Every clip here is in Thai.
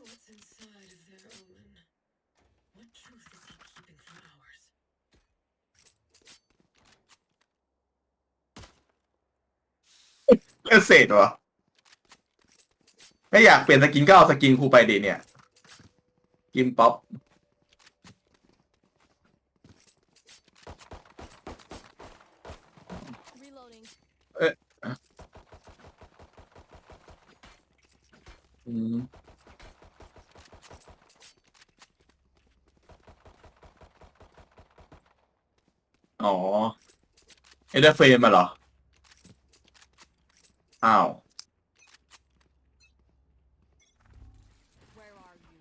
What's inside is their omen? What truth is he keeping from ours? เออเศษวะไม่อยากเปลี่ยนสกินก็เอาสกินครูไปดีเนี่ย กิมป๊อป Reloading. อืมอ๋อ เอเดอร์เฟรมมาเหรอ อ้าว Where are you?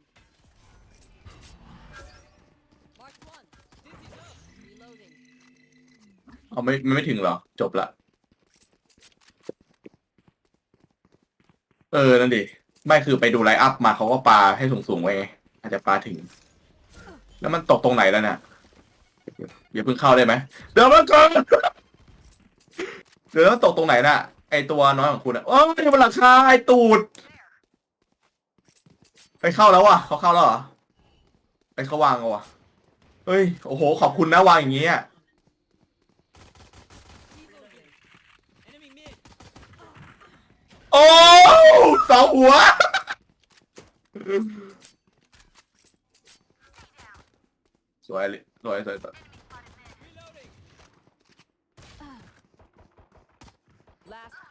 Mark one. Dizzy's up. Reloading. เอาไม่ไม่ถึงเหรอ จบละ เออ นั่นดิ ไม่คือไปดูไลฟ์อัพมาเขาก็ปาให้สูงๆไว้ไงอาจจะปาถึง แล้วมันตกตรงไหนแล้วเนี่ยอย่าเพิ่งเข้าได้ไหม เดี๋ยวมาก่อน เดี๋ยวมันตกตรงไหนน่ะ ไอตัวน้อยของคุณอะโอ้ยมันหลังคาไอตูด ไปเข้าแล้วว่ะเขาเข้าแล้วเหรอไปเขาวางเอาว่ะเฮ้ยโอ้โห ขอบคุณนะวางอย่างงี้อะโอ้สองหัวสวยเลยสวยสวย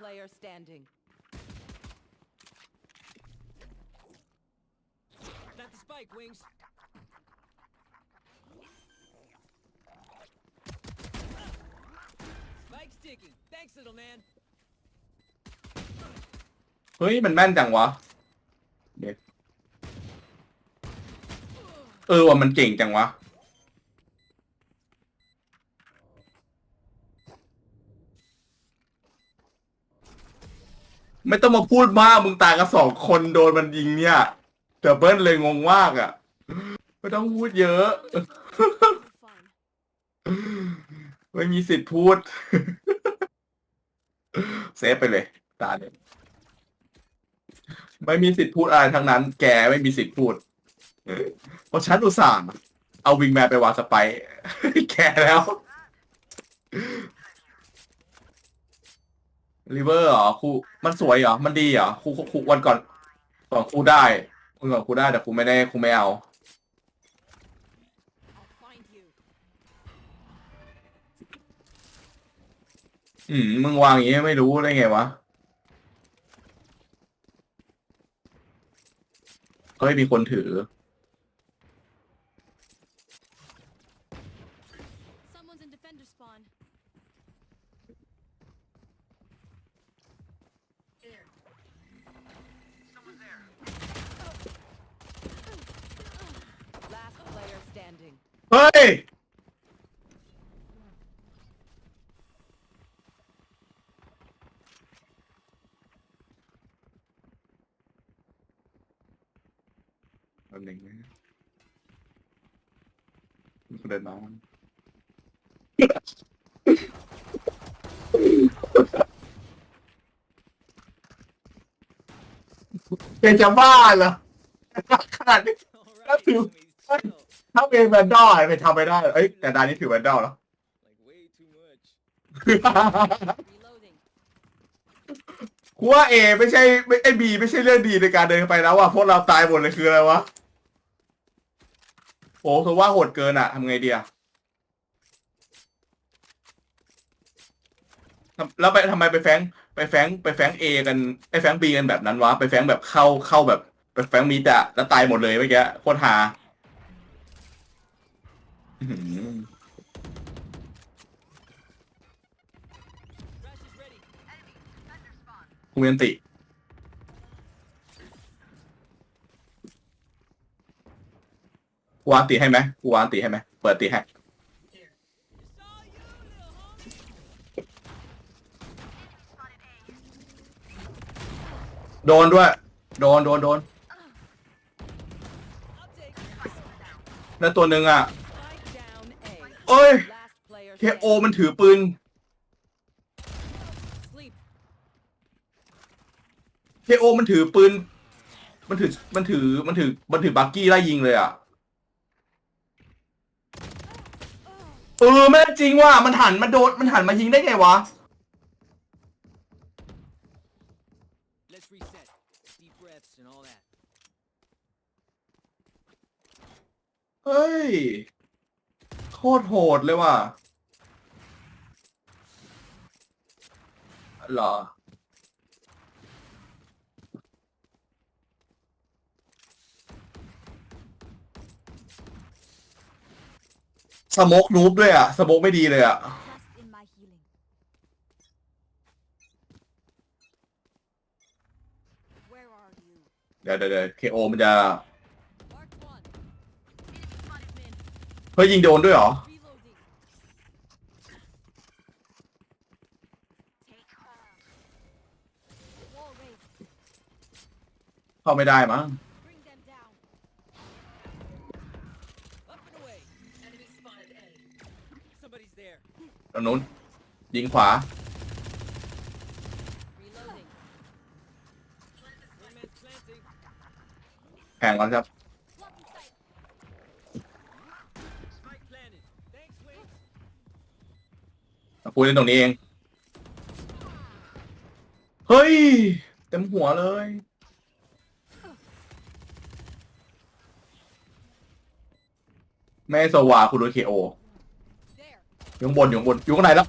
player standing. Plant the spike, Wings. Spike's ticking. Thanks, little man. เฮ้ย มันแม่นจังวะเด็กเออว่ามันเก่งจังวะ ไม่ต้องมาพูดมากมึงตายกันสองคนโดนมันยิงเนี่ยแต่เบิ้ลเลยงงมากอะไม่ต้องพูดเยอะ ไม่มีสิทธิ์พูด เซฟไปเลย ตาเนี่ยไม่มีสิทธิ์พูดอะไรทั้งนั้น แกไม่มีสิทธิ์พูดเพราะฉันอุตส่าห์เอาวิงแมนไปวางสไป แกแล้ว ริเวอร์เหรอครูมันสวยเหรอ มันดีเหรอครูครูครูวันก่อนก่อนครูได้วันก่อนครูได้แต่ครูไม่ได้ครูไม่เอา I'll find you. อืมมึงวางอย่างนี้ไม่รู้ได้ไงวะเฮ้ยมีคนถือ Someone's in defender spawn. Last player standing. เฮ้ย แป๊บหนึงนะเดินมาเกจะบ้าเหรอขนาดนี้ All right, you. homies, chill. ถ้าเป็นแวนดอลไปทำไปได้เอ้ยแต่ดานนี้ถือแวนดอลแล้ว Like way too much. Reloading. กูว่าเอไม่ใช่ไม่ไอบีไม่ใช่เรื่องดีในการเดินไปแล้วว่ะพวกเราตายหมดเลยคืออะไรวะ โอ้ถือว่าโหดเกินอะทำไงดีอะแล้วไปทำไมไปแฟงไปแฟงไปแฟงเอกันไอแฟงบีกันแบบนั้นวะไปแฟงแบบเข้าเข้าแบบไปแฟงมีดอะแล้วตายหมดเลยเมื่อกี้โคตรฮาอื้อหือ Crash is ready. กูมีอันติ กูวางติให้ไหมกูวางติให้ไหมเปิดติให้โดนด้วย โดน โดน โดนแล้วตัวหนึ่งอะ เอ้ย เคโอมันถือปืน เคโอมันถือปืน มันถือ มันถือ มันถือ มันถือบักกี้ไล่ยิงเลยอะ เออแม่งจริงว่ะมันหันมาโดนมันหันมายิงได้ไงวะ Let's reset. Deep breaths and all that. เฮ้ย โคตรโหดเลยว่ะเหรอ สโมกนูบด้วยอะ สโมกไม่ดีเลยอะ เดี๋ยวเดี๋ยวเคโอมันจะ เฮ้ยยิงโดนด้วยเหรอ เข้าไม่ได้มั้ง ตรงนู้นยิงขวาแข่งก่อนครับ Blocking เล่นตรงนี้เอง เฮ้ย เต็มหัวเลย แม่สว่าคุณโดนเคโอ อยู่ข้างบนอยู่ข้างบนอยู่ข้างในแล้ว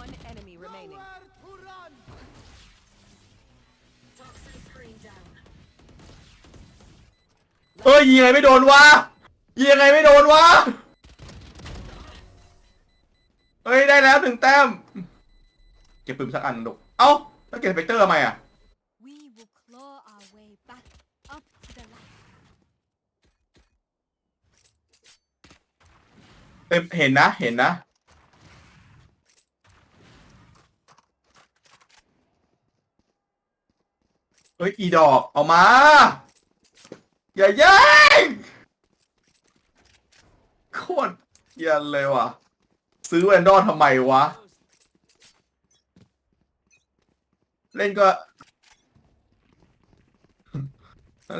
One enemy remaining. Toxin screen down. เอ้ยยิงไงไม่โดนวะยิงไงไม่โดนวะเฮ้ยได้แล้วถึงแต้มเก็บปืนสักอันลูกเอ้าแล้วเก็บสเปกเตอร์ทำไมอะ We will claw our way back up to the light. เอ้ยเห็นนะ เห็นนะ เฮ้ย อีดอกเอามา อย่าแย่งโคตรเยันเลยว่ะ ซื้อแวนดอลทำไมวะ เล่นก็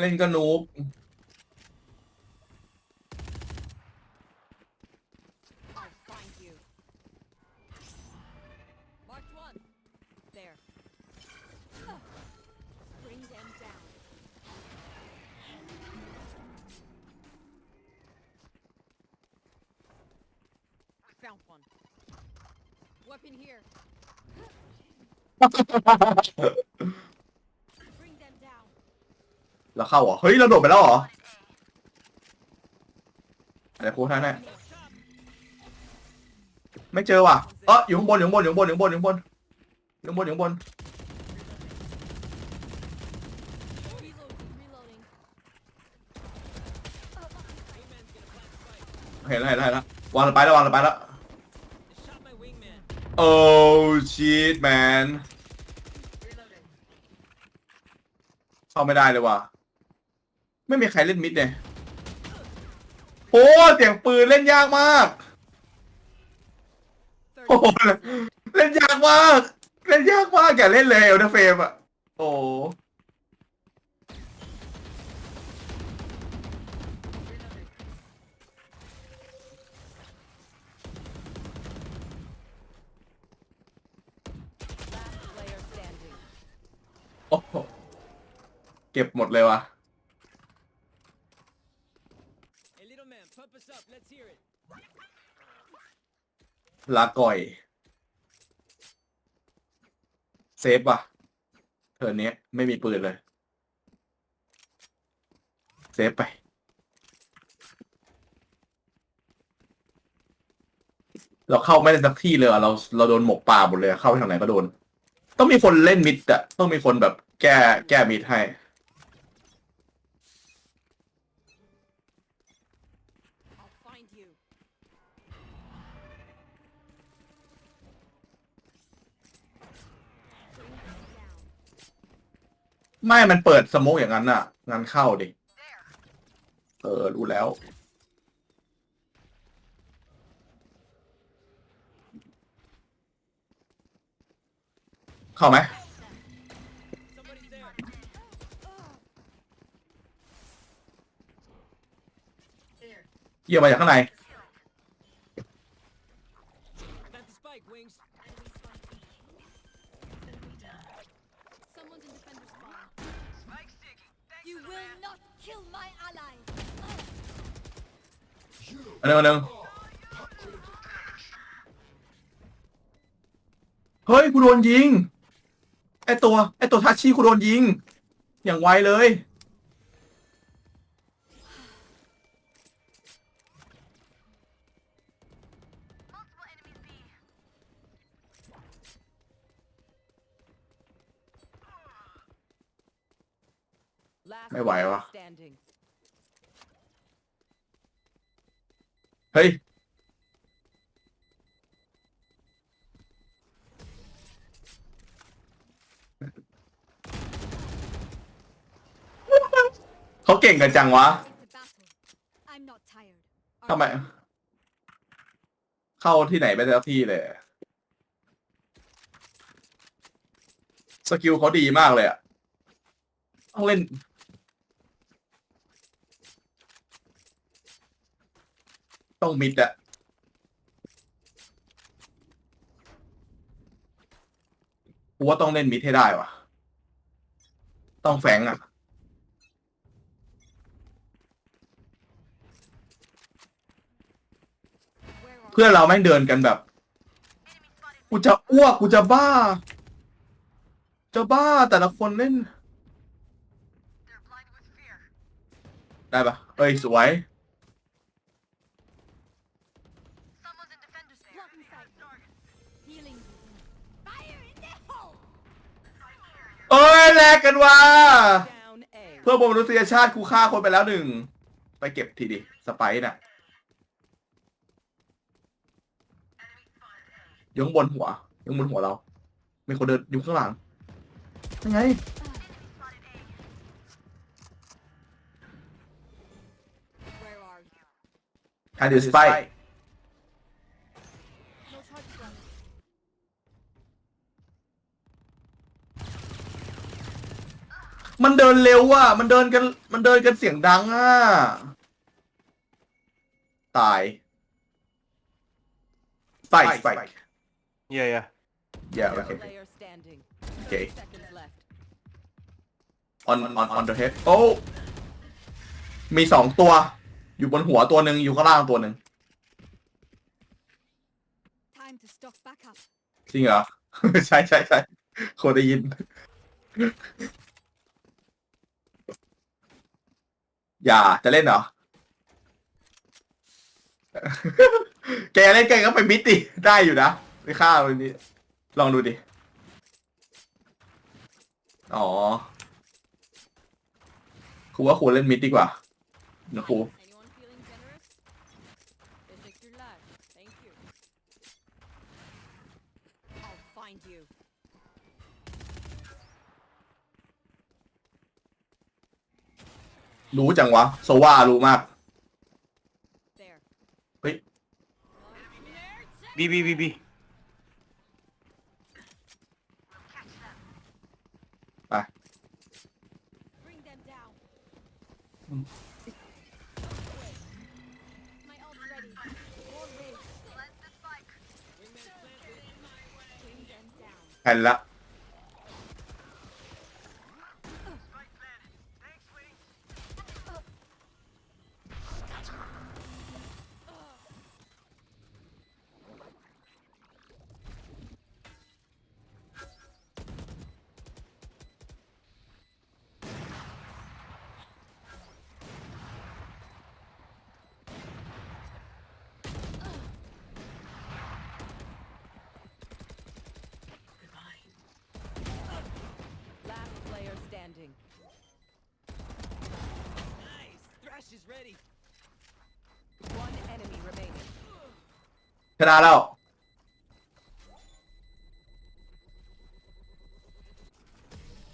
เล่นก็นูบ Found one. Weapon here. Bring them down. เราเข้าเหรอ เฮ้ย เราโดดไปแล้วเหรออะไรโค้ท่านน่ะ Up top. ไม่เจอว่ะ เอออยู่ข้างบนอยู่ข้างบนอยู่ข้างบนอยู่ข้างบนอยู่ข้างบนอยู่ข้างบนอยู่ข้างบน Reloading. Reloading. Wingman's gonna plant the spike. เห็นแล้วเห็นแล้วเห็นแล้ววางไปแล้ววางไปแล้ว They shot my Oh shit man เข้าไม่ได้เลยว่ะ ไม่มีใครเล่นมิดเนี่ยโอ้เสียงปืนเล่นยากมาก โอ้เล่นยากมาก เล่นยากมากอย่าเล่นเลยเอลเดอร์เฟมอะ โอ้ Reloading. Last player standing. โอ้โห เก็บหมดเลยวะลาก่อย เซฟว่ะเธอเนี้ยไม่มีปืนเลย เซฟไป เราเข้าไม่ได้สักที่เลยเราเราโดนหมกป่าหมดเลย เข้าไปทางไหนก็โดน ต้องมีคนเล่นมิดอะต้องมีคนแบบ แก้แก้มิดให้ I'll find you. ไม่มันเปิดสโมกอย่างนั้นอะงานเข้าดิ เออ รู้แล้ว เข้าไหม เยี่ยมมาจากข้างใน Plant the spike, wings. Someone's in defender spawn. You will not kill my allies. อันหนึงอันหนึงเฮ้ยกูโดนยิง ไอตัว ไอตัวทัชชี่กูโดนยิง อย่างไวเลย ไม่ไหววะ standing. เฮ้ย เขาเก่งกันจังวะ It's a battle. I'm not tired. ทำไม เข้าที่ไหนไปแล้วที่เลย สกิลเขาดีมากเลยอะต้องเล่น ต้องมิดอะกูว่าต้องเล่นมิดให้ได้วะต้องแฝงอะเพื่อนเราแม่งเดินกันแบบ กูจะอ้วกกูจะบ้า จะบ้าแต่ละคนเล่น ได้ปะเอ้ยสวย อ้ยแลกกันว่ะ Down A. เพื่อบนมนุษยชาติกูฆ่าคนไปแล้วหนึ่ง ไปเก็บทีดิ สไปร์น่ะอยข้างบนหัวอยข้างบนหัวเรา มีคนเดินอยู่ข้างหลังยังไง Where are you? อันเดอร์สไป มันเดินเร็วอะ มันเดินกัน มันเดินกันเสียงดังอะ ตายสไปสไป Yeah, yeah. yeah okay Player standing. Okay. 30 seconds left. on on on the head โอ้มีสองตัว อยู่บนหัวตัวหนึ่งอยู่ข้างล่างตัวหนึ่ง Time to stock back up. จริงเหรอ ใช่ใช่ใช่คนได้ยิน อย่าจะเล่นเหรอ แกเล่นแกก็ไปมิดดิได้อยู่นะไปฆ่าวันนี้ ลองดูดิ อ๋อครูว่าครูเล่นมิดดีกว่านะครู Anyone feeling generous? This is your life. Thank you. I'll find you. รู้จังวะ โซวารู้มาก There. Wait. B, B, B, B. ไป Bring them down. Mm. My ult's ready. More waves. Bring them down. แผ่นละ player standing. Nice. Thrash is ready. One enemy remaining. ชนะแล้ว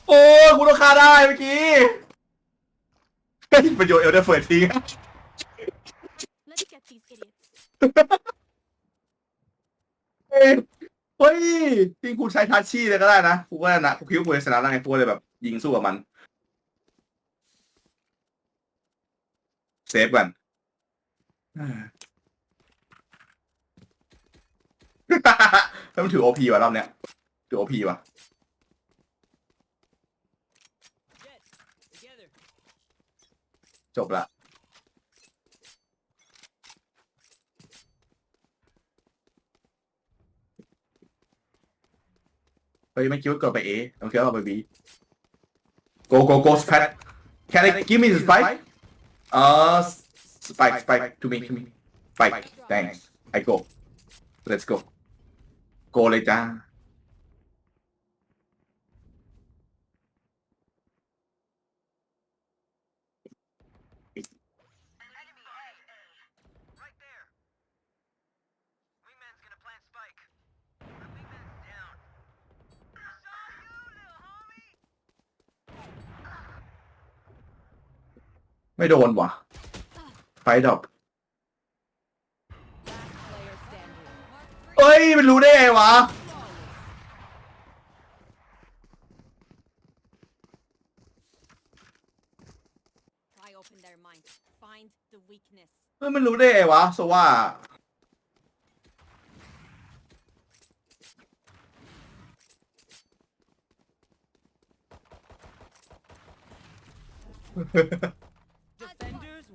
โอ้ยกูต้องฆ่าได้เมื่อกี้เฮ้ยประโยชน์เอลเดอร์เฟิร์ดทิ้ง Let's get these idiots. เฮ้ยโคเฮ้ยจริงคุณใช้ทัชชี่เลยก็ได้นะกูก็ได้นะกูคิดว่ากูจะชนะแล้วไงกูก็เลยแบบ ยิงสู้กับมัน เซฟกันแล้วมันถือโอพีว่ะรอบเนี้ยถือโอพีว่ะจบละเฮ้ยไม่คิดว่าเกิดไปเอต้องคิดว่าไปบี Go, go, go, Spike. Can I give me the spike? Uh, spike, spike, to me, to me. Spike, thanks. I go. Let's go. Go later. ไม่โดนวะไฟดอบเฮ้ย มันรู้ได้ไงวะ เฮ้ย มันรู้ได้ไงวะโซว่าเฮ้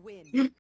win.